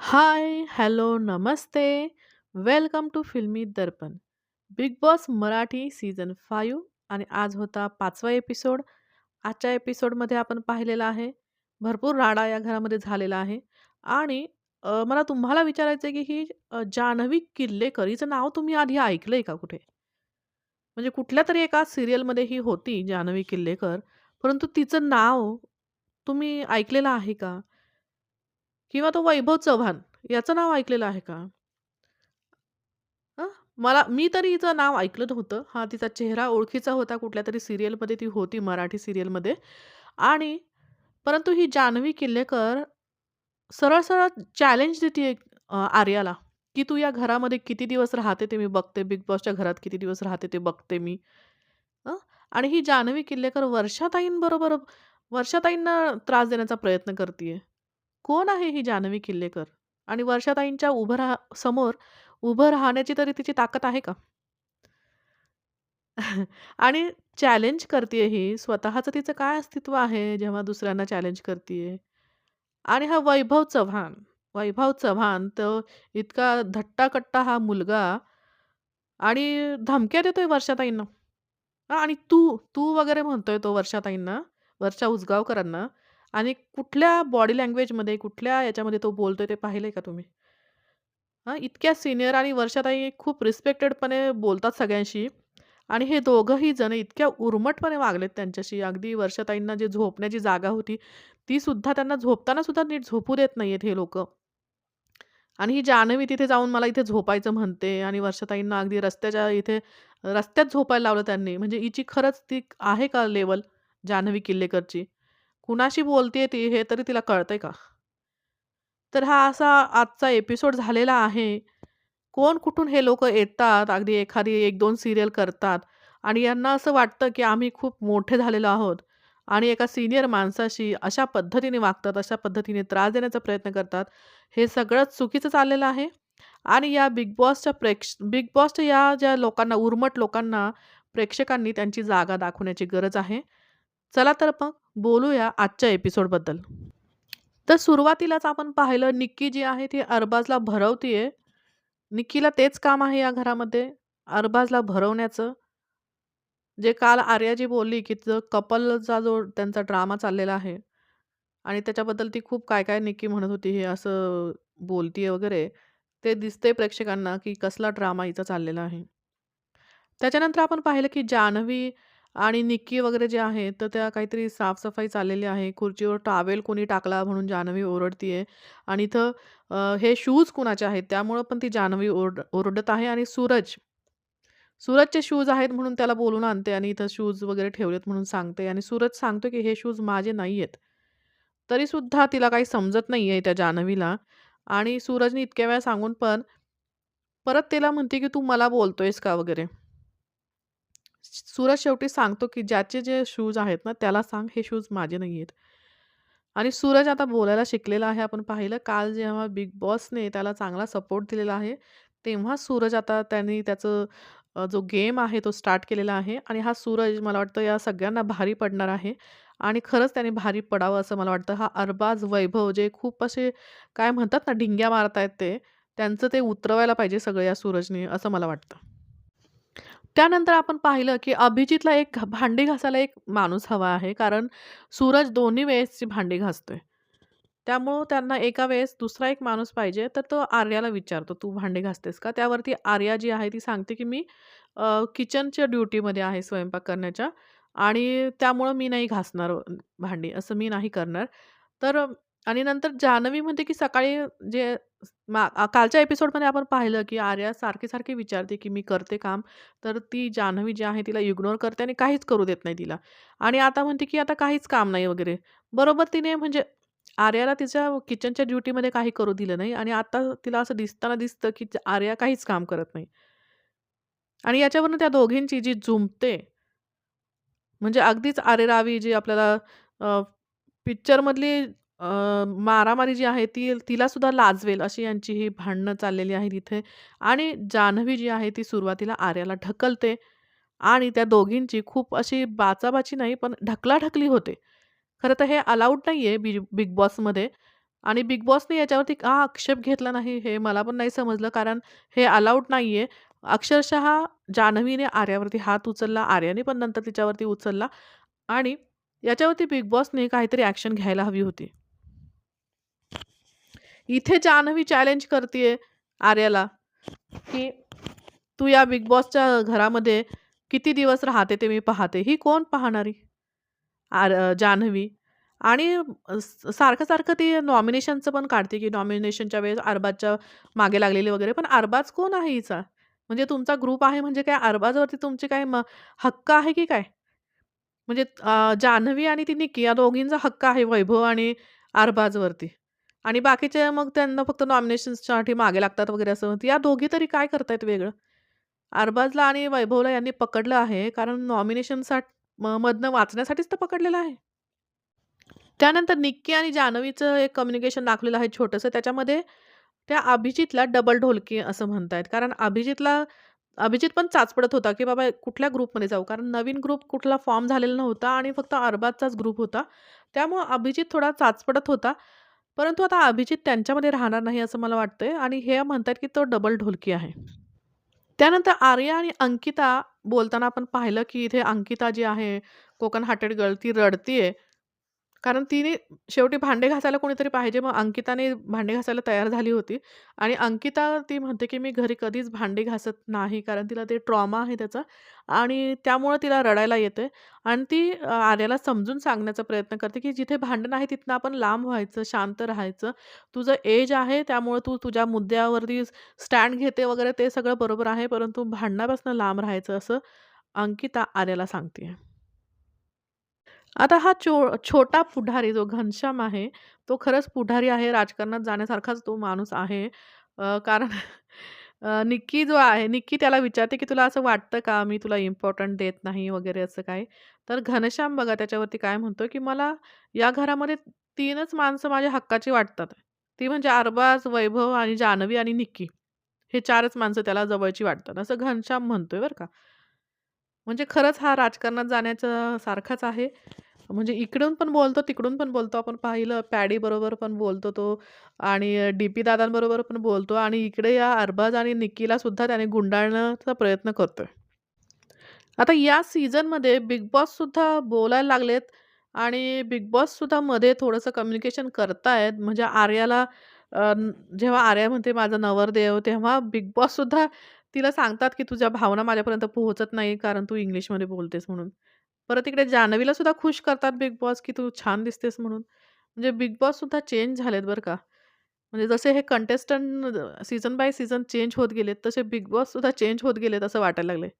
High, hello, Namaste. Welcome to Filmi Darpan. Bigg Boss Marathi season five आणि आज होता पाचवा एपिसोड. आजच्या एपिसोडमध्ये आपण पाहिलेलं आहे, भरपूर राडा या घरामध्ये झालेला आहे आणि मला तुम्हाला विचारायचं आहे, की ही जान्हवी किल्लेकर हिचं नाव तुम्ही आधी ऐकलं आहे का कुठे? म्हणजे कुठल्या तरी एका सिरियलमध्ये ही होती जान्हवी किल्लेकर, परंतु तिचं नाव तुम्ही ऐकलेलं आहे का? किंवा तो वैभव चव्हाण याचं नाव ऐकलेलं आहे का? मला मी तरी हिचं नाव ऐकलं नव्हतं. हां, तिचा चेहरा ओळखीचा होता. कुठल्या तरी सिरियलमध्ये ती होती, मराठी सिरियलमध्ये आणि परंतु ही जान्हवी किल्लेकर सरळ-सरळ चॅलेंज देते आर्याला, की "तू या घरामध्ये किती दिवस राहते ते मी बघते. बिग बॉसच्या घरात किती दिवस राहते ते बघते मी." हं, आणि ही जान्हवी किल्लेकर वर्षाताईंबरोबर वर्षाताईंना त्रास देण्याचा प्रयत्न करते कोण आहे ही जान्हवी किल्लेकर? आणि वर्षाताईंच्या उभं राहा समोर उभं राहण्याची तरी तिची ताकद आहे का? आणि चॅलेंज करतीये ही. स्वतःचं तिचं काय अस्तित्व आहे, जेव्हा दुसऱ्यांना चॅलेंज करतीये? आणि हा वैभव चव्हाण, वैभव चव्हाण तो इतका धट्टाकट्टा हा मुलगा आणि धमक्या देतोय वर्षाताईंना. हां, आणि तू, तू वगैरे म्हणतोय तो वर्षाताईंना, वर्षा उसगावकरांना आणि कुठल्या बॉडी लँग्वेजमध्ये, कुठल्या याच्यामध्ये तो बोलतोय ते पाहिलंय का तुम्ही? हां, इतक्या सिनियर आणि वर्षाताई खूप रिस्पेक्टेडपणे बोलतात सगळ्यांशी आणि हे दोघंही जण इतक्या उर्मटपणे वागलेत त्यांच्याशी. अगदी वर्षाताईंना जी झोपण्याची जागा होती, ती सुद्धा त्यांना झोपताना सुद्धा नीट झोपू देत नाही आहेत हे लोक आणि ही जान्हवी तिथे जाऊन मला इथे झोपायचं म्हणते आणि वर्षाताईंना अगदी रस्त्याच्या इथे रस्त्यात झोपायला लावलं त्यांनी. म्हणजे हिची खरंच ती आहे का लेवल जान्हवी किल्लेकरची? कुणाशी बोलतेय ती हे तरी तिला कळतंय का? तर हा असा आजचा एपिसोड झालेला आहे. कोण कुठून हे लोक येतात, अगदी एखादी एक दोन सिरियल करतात आणि यांना असं वाटतं, की आम्ही खूप मोठे झालेलो आहोत आणि एका सिनियर माणसाशी अशा पद्धतीने वागतात, अशा पद्धतीने त्रास देण्याचा प्रयत्न करतात. हे सगळंच चुकीचं चाललेलं आहे आणि या बिग बॉसच्या प्रेक्ष बिग बॉसच्या या ज्या लोकांना, उर्मट लोकांना प्रेक्षकांनी त्यांची जागा दाखवण्याची गरज आहे. चला तर मग बोलूया आजच्या एपिसोडबद्दल. तर सुरुवातीलाच आपण पाहिलं निक्की जी आहे ती अरबाजला भरवतीये. निक्कीला तेच काम आहे या घरामध्ये, अरबाजला भरवण्याचं. जे काल आर्याजी बोलली, की जो कपलचा जो त्यांचा ड्रामा चाललेला आहे आणि त्याच्याबद्दल ती खूप काय-काय निक्की म्हणत होती, हे असं बोलतीये वगैरे. ते दिसते प्रेक्षकांना, की कसला ड्रामा हिचा चाललेला आहे. त्याच्यानंतर आपण पाहिलं, की जान्हवी आणि निक्की वगैरे जे आहे, तर त्या काहीतरी साफसफाई चाललेली आहे. खुर्चीवर टॉवेल कोणी टाकला म्हणून जान्हवी ओरडतीये आणि इथं अ, हे शूज कुणाचे आहेत त्यामुळं पण ती जान्हवी ओरड ओरडत आहे आणि सूरज, सूरजचे शूज आहेत म्हणून त्याला बोलून आणते आणि इथं शूज वगैरे ठेवलेत म्हणून सांगते आणि सूरज सांगतो, की "हे शूज माझे नाही आहेत तरीसुद्धा तिला काही समजत नाही आहे त्या जान्हवीला आणि सूरजने इतक्या वेळा सांगून पण परत तिला म्हणते, की "तू मला बोलतोयस का?" वगैरे. सूरज शेवटी सांगतो, की "ज्याचे जे शूज आहेत ना, त्याला सांग हे शूज माझे नाही आहेत आणि सूरज आता बोलायला शिकलेला आहे. आपण पाहिलं काल जेव्हा बिग बॉसने त्याला चांगला सपोर्ट दिलेला आहे, तेव्हा सूरज आता त्यांनी त्याचं जो गेम आहे तो स्टार्ट केलेला आहे आणि हा सूरज मला वाटतं या सगळ्यांना भारी पडणार आहे आणि खरंच त्याने भारी पडावं असं मला वाटतं. हा अरबाज वैभव जे खूप असे काय म्हणतात ना, ढिंग्या मारतायत ते, त्यांचं ते उतरवायला पाहिजे सगळं या सूरजने असं मला वाटतं. त्यानंतर आपण पाहिलं, की अभिजितला एक भांडी घासायला एक माणूस हवा आहे. कारण सूरज दोन्ही वेळेसची भांडी घासतोय. त्यामुळं त्यांना एका वेळेस दुसरा एक माणूस पाहिजे. तर तो आर्याला विचारतो, "तू भांडी घासतेस का?" त्यावरती आर्या जी आहे ती सांगते, की "मी किचनच्या ड्युटीमध्ये आहे स्वयंपाक करण्याच्या आणि त्यामुळं मी नाही घासणार भांडी, असं मी नाही करणार." तर आणि नंतर जान्हवी म्हणते, की सकाळी जे मा कालच्या एपिसोडमध्ये आपण पाहिलं, की आर्या सारखी-सारखी विचारते, की "मी करते काम?" तर ती जान्हवी जी आहे तिला इग्नोर करते आणि काहीच करू देत नाही तिला. आणि आता म्हणते, की "आता काहीच काम नाही" वगैरे. बरोबर तिने म्हणजे आर्याला तिच्या किचनच्या ड्युटीमध्ये काही करू दिलं नाही आणि आता तिला असं दिसताना दिसतं, की आर्या काहीच काम करत नाही. आणि याच्यावरून त्या दोघींची जी जुंपते म्हणजे अगदीच अरेरावी जी आपल्याला पिक्चरमधली अ, मारामारी जी आहे ती तिला सुद्धा लाजवेल अशी यांची ही भांडणं चाललेली आहेत इथे आणि जान्हवी जी आहे ती सुरुवातीला आर्याला ढकलते आणि त्या दोघींची खूप अशी बाचाबाची नाही पण ढकलाढकली होते. खरं तर हे अलाउड नाही बी बिग बॉसमध्ये. आणि बिग बॉसने याच्यावरती का आक्षेप घेतला नाही हे मला पण नाही समजलं कारण हे अलाउड आहे अक्षरशः जान्हवीने आर्यावरती हात उचलला, आर्याने पण नंतर तिच्यावरती उचलला आणि याच्यावरती बिग बॉसने काहीतरी ॲक्शन घ्यायला हवी होती. इथे जान्हवी चॅलेंज करते आर्याला, की "तू या बिग बॉसच्या घरामध्ये किती दिवस राहते ते मी पाहते." ही कोण पाहणारी? आर जान्हवी आणि सारखं-सारखं ती नॉमिनेशनचं पण काढते, की नॉमिनेशनच्या वेळेस अरबाजच्या मागे लागलेली वगैरे. पण अरबाज कोण आहे हिचा? म्हणजे तुमचा ग्रुप आहे म्हणजे काय अरबाजवरती तुमचे काय म हक्क आहे की काय? म्हणजे जान्हवी आणि ती निकी या दोघींचा हक्क आहे वैभव आणि अरबाजवरती आणि बाकीचे मग त्यांना फक्त नॉमिनेशन्ससाठी मागे लागतात वगैरे असं. या दोघी तरी काय करतायत वेगळं? अरबाजला आणि वैभवला यांनी पकडलं आहे कारण नॉमिनेशनसाठी म मधनं वाचण्यासाठीच तर पकडलेलं आहे. त्यानंतर निक्की आणि जान्हवीचं एक कम्युनिकेशन दाखवलेलं आहे छोटंसं. त्याच्यामध्ये त्या अभिजितला डबल ढोलकी असं म्हणतायत. कारण अभिजितला अभिजित पण चाचपडत होता, की बाबा कुठल्या ग्रुपमध्ये जाऊ? कारण नवीन ग्रुप कुठला फॉर्म झालेला नव्हता आणि फक्त अरबाजचाच ग्रुप होता. त्यामुळं अभिजित थोडा चाचपडत होता. परंतु आता अभिजित त्यांच्यामध्ये राहणार नाही असं मला वाटतंय आणि हे म्हणतात की तो डबल ढोलकी आहे. त्यानंतर आर्या आणि अंकिता बोलताना आपण पाहिलं, की इथे अंकिता जी आहे कोकण हार्टेड गर्ल ती रडतीये. कारण तिने शेवटी भांडे घासायला कोणीतरी पाहिजे. मग अंकिताने भांडे घासायला तयार झाली होती आणि अंकिता ती म्हणते, की "मी घरी कधीच भांडे घासत नाही." कारण तिला ते ट्रॉमा आहे त्याचा आणि त्यामुळं तिला रडायला येते आणि ती आर्याला समजून सांगण्याचा प्रयत्न करते, की "जिथे भांडण आहे तिथनं आपण लांब व्हायचं, शांत राहायचं. तुझं एज आहे त्यामुळे तू तुझ्या मुद्द्यावरती स्टँड घेते वगैरे ते सगळं बरोबर आहे. परंतु भांडणापासून लांब राहायचं." असं अंकिता आर्याला सांगतीये. आता हा छो छोटा पुढारी जो घनश्याम आहे, तो खरंच पुढारी आहे. राजकारणात जाण्यासारखाच तो माणूस आहे. अ, कारण अ, निक्की जो आहे, निक्की त्याला विचारते, की "तुला असं वाटतं का, मी तुला इम्पॉर्टंट देत नाही वगैरे असं काय?" तर घनश्याम बघा त्याच्यावरती काय म्हणतो, की "मला या घरामध्ये तीनच माणसं माझ्या हक्काची वाटतात. ती म्हणजे अरबाज, वैभव आणि जान्हवी आणि निक्की. हे चारच माणसं त्याला जवळची वाटतात." असं घनश्याम म्हणतोय बरं का. म्हणजे खरंच हा राजकारणात जाण्याचा सारखाच आहे. म्हणजे इकडून पण बोलतो, तिकडून पण बोलतो. आपण पाहिलं पॅडीबरोबर पण बोलतो तो आणि डी-पी दादांबरोबर पण बोलतो आणि इकडे या अरबाज आणि निकीला सुद्धा त्याने गुंडाळण्याचा प्रयत्न करतोय. आता या सीझनमध्ये बिग बॉस सुद्धा बोलायला लागलेत आणि बिग बॉस सुद्धा मध्ये थोडंसं कम्युनिकेशन करतायत. म्हणजे आर्याला जेव्हा आर्या म्हणते माझा नवरदेव, तेव्हा बिग बॉस सुद्धा तिला सांगतात, की तुझ्या भावना माझ्यापर्यंत पोहोचत नाही कारण तू इंग्लिशमध्ये बोलतेस म्हणून. परत इकडे जान्हवीला सुद्धा खुश करतात बिग बॉस, की तू छान दिसतेस म्हणून. म्हणजे बिग बॉस सुद्धा चेंज झालेत बरं का. म्हणजे जसे हे contestant season by season change होत गेलेत, तसे बिग बॉस सुद्धा चेंज होत गेलेत असं वाटायला लागलंय.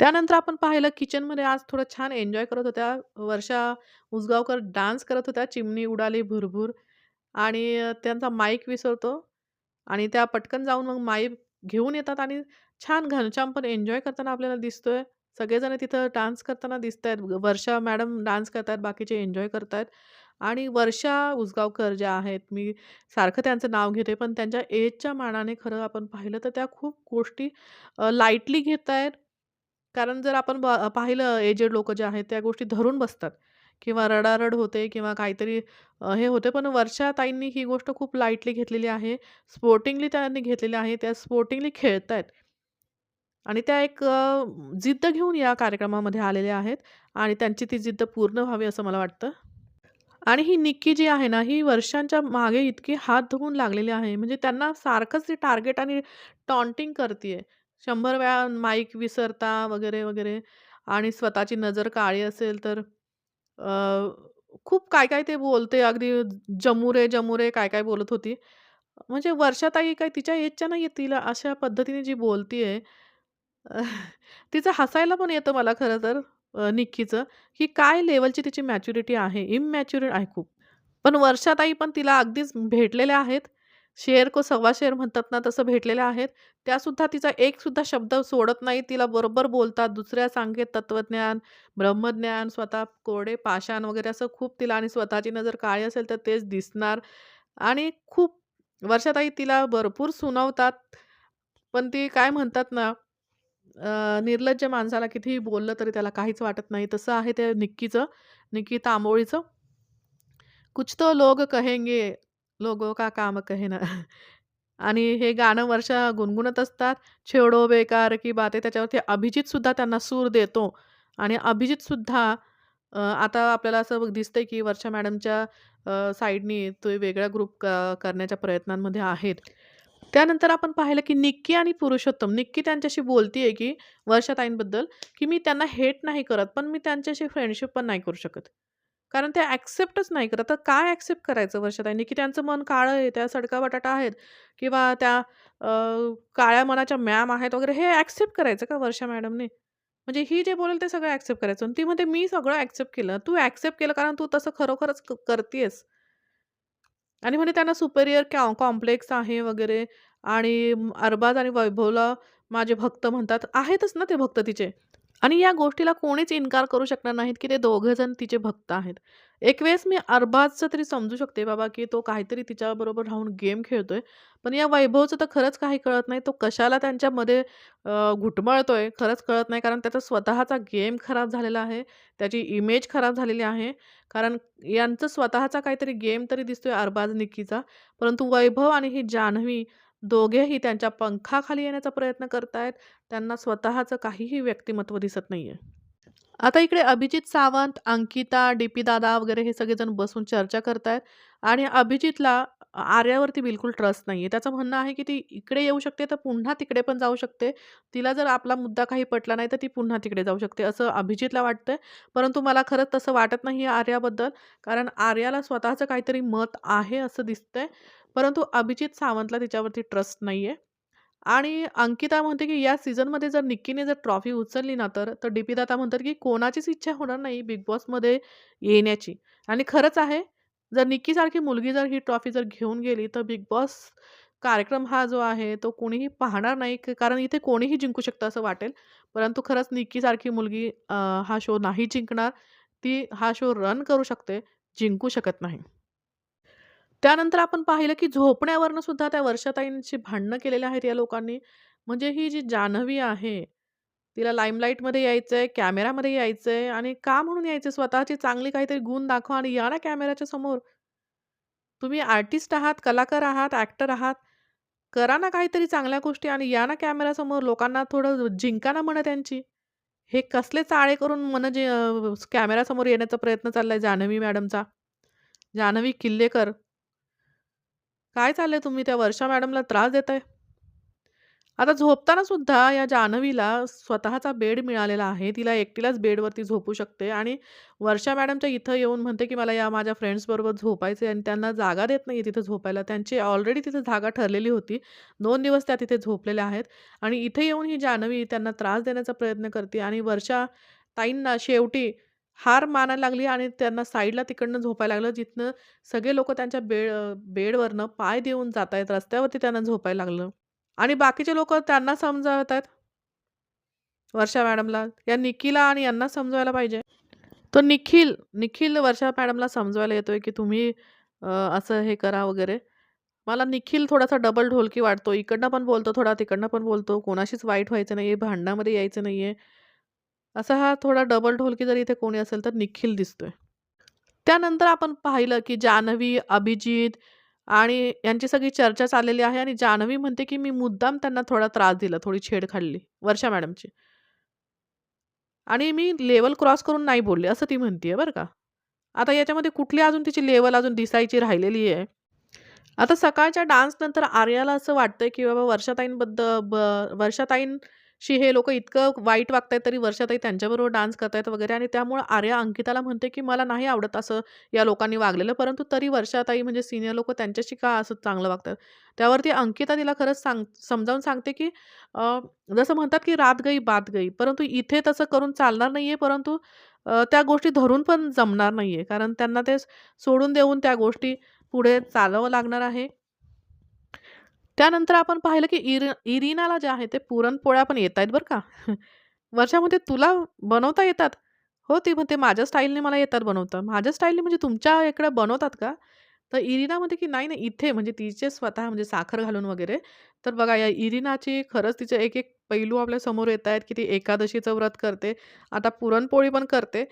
त्यानंतर आपण पाहिलं किचनमध्ये आज थोडं छान एन्जॉय करत होत्या. वर्षा उसगावकर डान्स करत होत्या. चिमणी उडाली भुरभुर आणि त्यांचा माईक विसरतो आणि त्या पटकन जाऊन मग माईक घेऊन येतात आणि छान घनश्याम पण एन्जॉय करताना आपल्याला दिसतोय. सगळेजण तिथं डान्स करताना दिसत आहेत वर्षा मॅडम डान्स करतायत, बाकीचे एन्जॉय करतायत. आणि वर्षा उसगावकर ज्या आहेत, मी सारखं त्यांचं नाव घेते, पण त्यांच्या एजच्या मानाने खरं आपण पाहिलं तर त्या खूप गोष्टी लाईटली घेत आहेत कारण जर आपण ब पाहिलं एजेड लोक जे आहेत, त्या गोष्टी धरून बसतात. किंवा रडारड होते किंवा काहीतरी हे होते. पण वर्षाताईंनी ही गोष्ट खूप लाईटली घेतलेली आहे. स्पोर्टिंगली त्यांनी घेतलेली आहे. त्या स्पोर्टिंगली खेळत आहेत आणि त्या एक जिद्द घेऊन या कार्यक्रमामध्ये आलेल्या आहेत आणि त्यांची ती जिद्द पूर्ण व्हावी असं मला वाटतं. आणि ही निक्की जी आहे ना, ही वर्षांच्या मागे इतकी हात धुवून लागलेली आहे. म्हणजे त्यांना सारखंच ती टार्गेट आणि टॉन्टिंग करते शंभर वेळा माईक विसरता वगैरे, वगैरे आणि स्वतःची नजर काळी असेल तर अ, खूप काय-काय ते बोलते. अगदी जमुरे, जमुरे काय-काय बोलत होती. म्हणजे वर्षाताई काय तिच्या एजच्या नाहीये. तिला अशा पद्धतीने जी बोलतीये तिचं हसायला पण येतं मला खरं तर अ, निक्कीचं, की काय लेव्हलची तिची मॅच्युरिटी आहे. इमॅच्युअर आहे खूप. पण वर्षाताई पण तिला अगदीच भेटलेल्या आहेत. शेर को सव्वा शेर म्हणतात ना, तसं भेटलेल्या आहेत. त्यासुद्धा तिचा एक सुद्धा शब्द सोडत नाही. तिला बरोबर बोलतात. दुसऱ्या सांगेत तत्वज्ञान, ब्रह्मज्ञान, स्वतः कोरडे पाषाण वगैरे असं खूप तिला आणि स्वतःची नजर काळी असेल तर तेच दिसणार आणि खूप वर्षाताई तिला भरपूर सुनावतात. पण ती काय म्हणतात ना, निर्लज्ज माणसाला कितीही बोललं तरी त्याला काहीच वाटत नाही. तसं आहे ते निक्कीचं, निक्की तांबोळीचं. कुछ तो लोग कहेंगे, लोगों का काम कहे ना. आणि हे गाणं वर्षा गुणगुणत असतात. छेडो बेकार की बातें त्याच्यावरती अभिजीतसुद्धा त्यांना सूर देतो आणि अभिजीतसुद्धा अ, आता आपल्याला असं दिसतंय की वर्षा मॅडमच्या अ, साइडनी तो वेगळा ग्रुप क करण्याच्या प्रयत्नांमध्ये आहेत. त्यानंतर आपण पाहिलं की निक्की आणि पुरुषोत्तम. निक्की त्यांच्याशी बोलतीये की वर्षाताईंबद्दल, की मी त्यांना हेट नाही करत, पण मी त्यांच्याशी फ्रेंडशिप पण नाही करू शकत. कारण ते ॲक्सेप्टच नाही करत. तर काय ॲक्सेप्ट करायचं वर्षाताईंनी, की त्यांचं मन काळं आहे, त्या सडका बटाटा आहेत किंवा त्या काळ्या मनाच्या मॅम आहेत वगैरे हे ॲक्सेप्ट करायचं का वर्षा मॅडमने? म्हणजे ही जे बोलेल ते सगळं ॲक्सेप्ट करायचं आणि ती म्हणते, "मी सगळं ॲक्सेप्ट केलं." तू ॲक्सेप्ट केलं कारण तू तसं खरोखरच करतेस करतीयेस. आणि म्हणे त्यांना सुपेरियर कॉ कॉम्प्लेक्स आहे वगैरे आणि अरबाज आणि वैभवला माझे भक्त म्हणतात. आहेतच ना ते भक्त तिचे. आणि या गोष्टीला कोणीच इन्कार करू शकणार नाहीत, की ते दोघे जण तिचे भक्त आहेत. एक वेळेस मी अरबाजचं तरी समजू शकते बाबा, की तो काहीतरी तिच्याबरोबर राहून गेम खेळतोय. पण या वैभवचं तर खरंच काही कळत नाही. तो कशाला त्यांच्यामध्ये घुटमळतोय खरंच कळत नाही. कारण त्याचा स्वतःचा गेम खराब झालेला आहे. त्याची इमेज खराब झालेली आहे. कारण यांचं स्वतःचा काहीतरी गेम तरी दिसतोय अरबाज निक्कीचा. परंतु वैभव आणि ही जान्हवी दोघेही त्यांच्या पंखाखाली येण्याचा प्रयत्न करतायत. त्यांना स्वतःचं काहीही व्यक्तिमत्व दिसत नाहीये. आता इकडे अभिजित सावंत, अंकिता, डी-पी दादा वगैरे हे सगळेजण बसून चर्चा करतायत आणि अभिजितला आर्यावरती बिलकुल ट्रस्ट नाही आहे त्याचं म्हणणं आहे, की ती इकडे येऊ शकते, तर पुन्हा तिकडे पण जाऊ शकते. तिला जर आपला मुद्दा काही पटला नाही, तर ती पुन्हा तिकडे जाऊ शकते, असं अभिजितला वाटतंय. परंतु मला खरंच तसं वाटत नाही आर्याबद्दल. कारण आर्याला स्वतःचं काहीतरी मत आहे असं दिसतंय. परंतु अभिजित सावंतला तिच्यावरती ट्रस्ट नाही आहे आणि अंकिता म्हणते, की या सीझनमध्ये जर निक्कीने जर ट्रॉफी उचलली ना तर, तर डी-पी म्हणतात, की कोणाचीच इच्छा होणार नाही बिग बॉसमध्ये येण्याची. आणि खरंच आहे, जर निक्कीसारखी मुलगी जर ही ट्रॉफी जर घेऊन गेली, तर बिग बॉस कार्यक्रम हा जो आहे, तो कोणीही पाहणार नाही. कारण इथे कोणीही जिंकू शकतं असं वाटेल. परंतु खरंच निक्कीसारखी मुलगी हा शो नाही जिंकणार. ती हा शो रन करू शकते, जिंकू शकत नाही. त्यानंतर आपण पाहिलं, की झोपण्यावरनं सुद्धा त्या वर्षाताईंशी भांडणं केलेली आहेत या लोकांनी. म्हणजे ही जी जान्हवी आहे, तिला लाईमलाईटमध्ये यायचंय, कॅमेरामध्ये यायचंय आणि का म्हणून यायचंय? स्वतःची चांगली काहीतरी गुण दाखवा आणि या ना कॅमेराच्या समोर. तुम्ही आर्टिस्ट आहात, कलाकार आहात, ॲक्टर आहात. करा ना काहीतरी चांगल्या गोष्टी आणि या ना कॅमेरासमोर. लोकांना थोडं जिंका ना त्यांची. हे कसले चाळे करून मन जे कॅमेरासमोर येण्याचा प्रयत्न चाललाय जान्हवी मॅडमचा. जान्हवी किल्लेकर. काय चाललंय तुम्ही त्या वर्षा मॅडमला त्रास देताय? आता झोपताना सुद्धा या जान्हवीला स्वतःचा बेड मिळालेला आहे. तिला एकटीलाच बेडवरती झोपू शकते आणि वर्षा मॅडमच्या इथं येऊन म्हणते, की मला या माझ्या फ्रेंड्सबरोबर झोपायचंय आणि त्यांना जागा देत नाही तिथं झोपायला. त्यांची ऑलरेडी तिथे जागा ठरलेली होती. दोन दिवस त्या तिथे झोपलेल्या आहेत आणि इथे येऊन ही जान्हवी त्यांना त्रास देण्याचा प्रयत्न करते आणि वर्षा ताईंना शेवटी हार मानायला लागली आणि त्यांना साईडला तिकडनं झोपायला लागलं, जिथनं सगळे लोक त्यांच्या बेड बेडवरनं पाय देऊन जातायत. रस्त्यावरती त्यांना झोपायला लागलं आणि बाकीचे लोक त्यांना समजावत आहेत वर्षा मॅडमला. या निखिला आणि यांना समजवायला पाहिजे. तो निखिल, निखिल वर्षा मॅडमला समजवायला येतोय, की तुम्ही असं हे करा वगैरे. मला निखिल थोडासा डबल ढोलकी वाटतो. इकडनं पण बोलतो थोडा, तिकडनं पण बोलतो. कोणाशीच वाईट व्हायचं नाहीये, भांडणामध्ये यायचं नाहीये. असा हा थोडा डबल ढोलकी जर इथे कोणी असेल तर निखिल दिसतोय. त्यानंतर आपण पाहिलं, की जान्हवी, अभिजित आणि यांची सगळी चर्चा चाललेली आहे आणि जान्हवी म्हणते, की मी मुद्दाम त्यांना थोडा त्रास दिला, थोडी छेड खाल्ली वर्षा मॅडमची. आणि मी लेवल क्रॉस करून नाही बोलले, असं ती म्हणतीये बरं का. आता याच्यामध्ये कुठली अजून तिची लेवल अजून दिसायची राहिलेली आहे. आता सकाळच्या डान्सनंतर आर्याला असं वाटतंय, की बाबा वर्षाताईंबद्दल ब शी हे लोक इतकं वाईट वागतायत, तरी वर्षाताई त्यांच्याबरोबर डान्स करतायत वगैरे आणि त्यामुळं आर्या अंकिताला म्हणते, की मला नाही आवडत असं या लोकांनी वागलेलं. परंतु तरी वर्षाताई म्हणजे सिनियर लोक त्यांच्याशी का असं चांगलं वागतात? त्यावरती अंकिता तिला खरंच सांग समजावून सांगते, की जसं म्हणतात, की "रात गई बात गई." परंतु इथे तसं करून चालणार नाही आहे परंतु त्या गोष्टी धरून पण जमणार नाही आहे कारण त्यांना ते सोडून देऊन त्या गोष्टी पुढे चालावं लागणार आहे. त्यानंतर आपण पाहिलं, की इर इरिनाला जे आहे ते पुरणपोळ्या पण येत आहेत बरं का. वर्षा म्हणते, "तुला बनवता येतात?" हो, ती म्हणते, "माझ्या स्टाईलने मला येतात बनवता." "माझ्या स्टाईलने म्हणजे तुमच्या इकडे बनवतात का?" तर इरिना म्हणते, की "नाही, नाही, इथे." म्हणजे तिचे स्वतः म्हणजे साखर घालून वगैरे. तर बघा या इरिनाची खरंच तिचे एक-एक पैलू आपल्यासमोर आहेत की ती एकादशीचं व्रत करते. आता पुरणपोळी पण करते.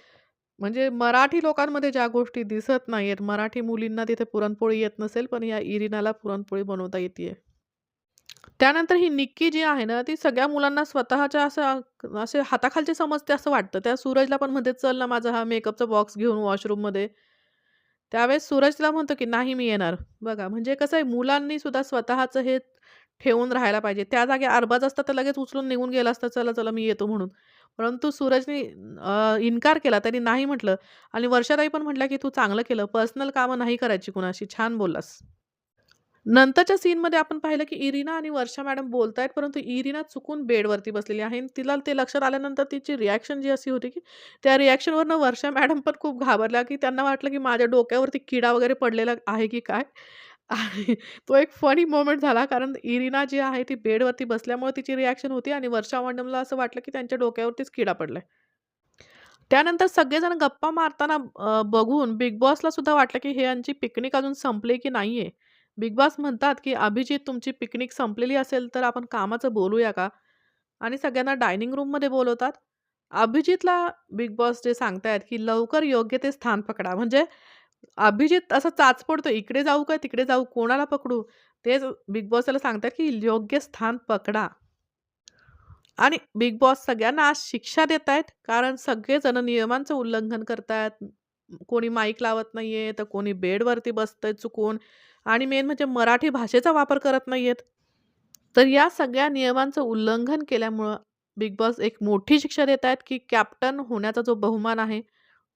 म्हणजे मराठी लोकांमध्ये ज्या गोष्टी दिसत नाही आहेत मराठी मुलींना तिथे पुरणपोळी येत नसेल, पण या इरिनाला पुरणपोळी बनवता येतीये. त्यानंतर ही निक्की जी आहे ना, ती सगळ्या मुलांना स्वतःच्या असं असे हाताखालचे समजते असं वाटतं. त्या सूरजला पण म्हणते, "चल ना माझा हा मेकअपचा बॉक्स घेऊन वॉशरूममध्ये." त्यावेळेस सूरज तिला म्हणतो, की "नाही मी येणार." बघा म्हणजे कसं आहे मुलांनी सुद्धा स्वतःचं हे ठेवून राहायला पाहिजे. त्या जागी अरबाज असता तर लगेच उचलून निघून गेला असता, "चला, चला मी येतो" म्हणून. परंतु सूरजने इन्कार केला. त्यांनी नाही म्हटलं आणि वर्षाताई पण म्हटलं की "तू चांगलं केलं. पर्सनल कामं नाही करायची कुणाशी. छान बोललास." नंतरच्या सीनमध्ये आपण पाहिलं, की इरिना आणि वर्षा मॅडम बोलतायत, परंतु इरिना चुकून बेडवरती बसलेली आहे आणि तिला ते लक्षात आल्यानंतर तिची रिॲक्शन जी अशी होती, की त्या रिॲक्शनवरनं वर्षा मॅडम पण खूप घाबरल्या, की त्यांना वाटलं, की माझ्या डोक्यावरती किडा वगैरे पडलेला आहे की काय? आणि तो एक फनी मोमेंट झाला, कारण इरिना जी आहे ती बेडवरती बसल्यामुळे तिची रिॲक्शन होती आणि वर्षा मॅडमला असं वाटलं, की त्यांच्या डोक्यावरतीच किडा पडलाय. त्यानंतर सगळेजण गप्पा मारताना बघून बिग बॉसला सुद्धा वाटलं, की हे यांची पिकनिक अजून संपली की नाहीये. बिग बॉस म्हणतात, की "अभिजित तुमची पिकनिक संपलेली असेल तर आपण कामाचं बोलूया का?" आणि सगळ्यांना डायनिंग रूममध्ये बोलवतात. अभिजितला बिग बॉस जे सांगतायत, की "लवकर योग्य ते स्थान पकडा." म्हणजे अभिजित असं चाच पडतो, इकडे जाऊ का तिकडे जाऊ, कोणाला पकडू? तेच बिग बॉस त्याला सांगतात, की "योग्य स्थान पकडा." आणि बिग बॉस सगळ्यांना आज शिक्षा आहेत कारण सगळेजण नियमांचं उल्लंघन करतायत. कोणी माईक लावत नाही आहे तर कोणी बेडवरती बसतंय चुकून आणि मेन म्हणजे मराठी भाषेचा वापर करत नाही आहेत तर या सगळ्या नियमांचं उल्लंघन केल्यामुळं बिग बॉस एक मोठी शिक्षा देत आहेत, की कॅप्टन होण्याचा जो बहुमान आहे,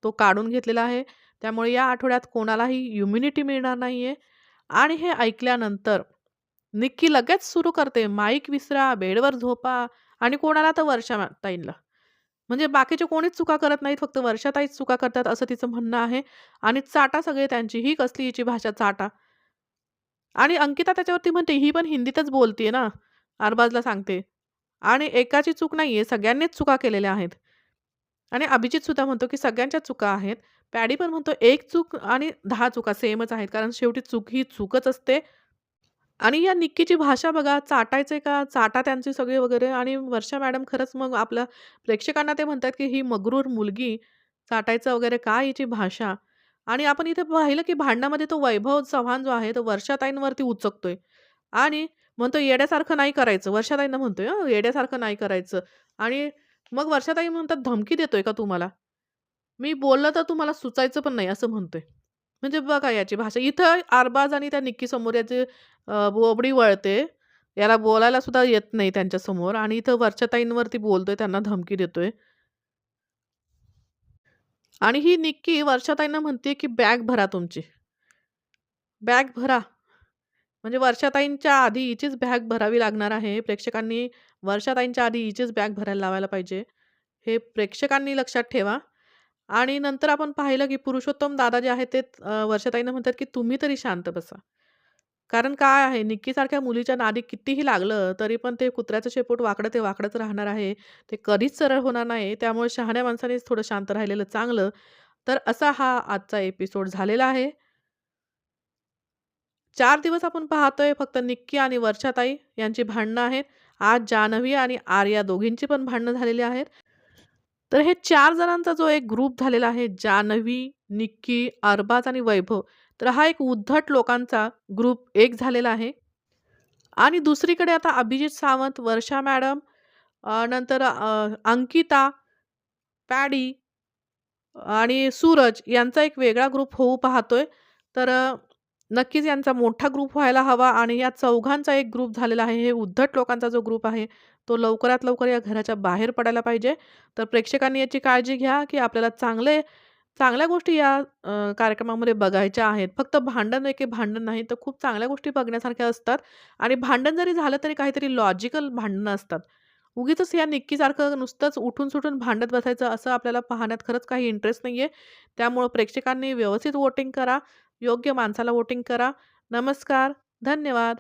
तो काढून घेतलेला आहे. त्यामुळे या आठवड्यात कोणालाही इम्युनिटी मिळणार नाही आहे आणि हे ऐकल्यानंतर निक्की लगेच सुरू करते, "माईक विसरा, बेडवर झोपा" आणि कोणाला तर वर्षा ताईंला. म्हणजे बाकीचे कोणीच चुका करत नाहीत, फक्त वर्षाताईच चुका करतात असं तिचं म्हणणं आहे आणि चाटा सगळे त्यांची. ही कसली हिची भाषा चाटा. आणि अंकिता त्याच्यावरती म्हणते, "ही पण हिंदीतच बोलते ना." अरबाजला सांगते. आणि एकाची चूक नाही आहे सगळ्यांनीच चुका केलेल्या आहेत. आणि अभिजित सुद्धा म्हणतो, की सगळ्यांच्या चुका आहेत. पॅडी पण म्हणतो, "एक चूक आणि दहा चुका सेमच आहेत." कारण शेवटी चूक ही चूकच असते. आणि या निक्कीची भाषा बघा, चाटायचे का चाटा त्यांचे सगळे वगैरे आणि वर्षा मॅडम खरंच मग आपल्या प्रेक्षकांना ते म्हणतात, की ही मगरूर मुलगी चाटायचं वगैरे काय हिची भाषा. आणि आपण इथे पाहिलं, की भांडणामध्ये तो वैभव चव्हाण जो आहे, तो वर्षाताईंवरती उचकतोय आणि म्हणतो, "येड्यासारखं नाही करायचं." वर्षाताईंना म्हणतोय "येड्यासारखं नाही करायचं." आणि मग वर्षाताई म्हणतात, "धमकी देतोय का तुम्हाला मी बोललं तर तुम्हाला सुचायचं पण नाही." असं म्हणतोय. म्हणजे बघा याची भाषा. इथं अरबाज आणि त्या निक्कीसमोर याची बोबडी वळते. याला बोलायला सुद्धा येत नाही त्यांच्यासमोर आणि इथं वर्षाताईंवरती बोलतोय, त्यांना धमकी देतोय. आणि ही निक्की वर्षाताईंना म्हणते, की "बॅग भरा तुमची." बॅग भरा. म्हणजे वर्षाताईंच्या आधी हिचीच बॅग भरावी लागणार आहे. प्रेक्षकांनी वर्षाताईंच्या आधी हिचीच बॅग भरायला लावायला पाहिजे. हे प्रेक्षकांनी लक्षात ठेवा. आणि नंतर आपण पाहिलं, की पुरुषोत्तम दादा जे आहेत ते वर्षाताईनं म्हणतात, की "तुम्ही तरी शांत बसा." कारण काय आहे, निक्कीसारख्या मुलीच्या नादी कितीही लागलं, तरी पण ते कुत्र्याचं शेपूट वाकडं ते वाकडंच राहणार आहे. ते कधीच सरळ होणार नाही. त्यामुळे शहाण्या माणसानेच थोडं शांत राहिलेलं चांगलं. तर असा हा आजचा एपिसोड झालेला आहे. चार दिवस आपण पाहतोय फक्त निक्की आणि वर्षाताई यांची भांडणं आहेत. आज जान्हवी आणि आर्या दोघींची पण भांडणं झालेली आहेत. तर हे चार जणांचा जो एक ग्रुप झालेला आहे, जान्हवी, निक्की, अरबाज आणि वैभव. तर हा एक उद्धट लोकांचा ग्रुप एक झालेला आहे. आणि दुसरीकडे आता अभिजित सावंत, वर्षा मॅडम, नंतर अंकिता, पॅडी आणि सूरज यांचा एक वेगळा ग्रुप होऊ पाहतोय. तर नक्कीच यांचा मोठा ग्रुप व्हायला हवा आणि या चौघांचा एक ग्रुप झालेला आहे. हे उद्धट लोकांचा जो ग्रुप आहे, तो लवकरात लवकर या घराच्या बाहेर पडायला पाहिजे. तर प्रेक्षकांनी याची काळजी घ्या, की आपल्याला चांगले चांगल्या गोष्टी या कार्यक्रमामध्ये बघायच्या आहेत. फक्त भांडण एके भांडण नाही, तर खूप चांगल्या गोष्टी बघण्यासारख्या असतात आणि भांडण जरी झालं तरी काहीतरी लॉजिकल भांडणं असतात. उगीचच या निक्कीसारखं नुसतंच उठून-सुटून भांडत बसायचं असं आपल्याला पाहण्यात खरंच काही इंटरेस्ट नाही आहे त्यामुळं प्रेक्षकांनी व्यवस्थित वोटिंग करा, योग्य माणसाला वोटिंग करा. नमस्कार, धन्यवाद.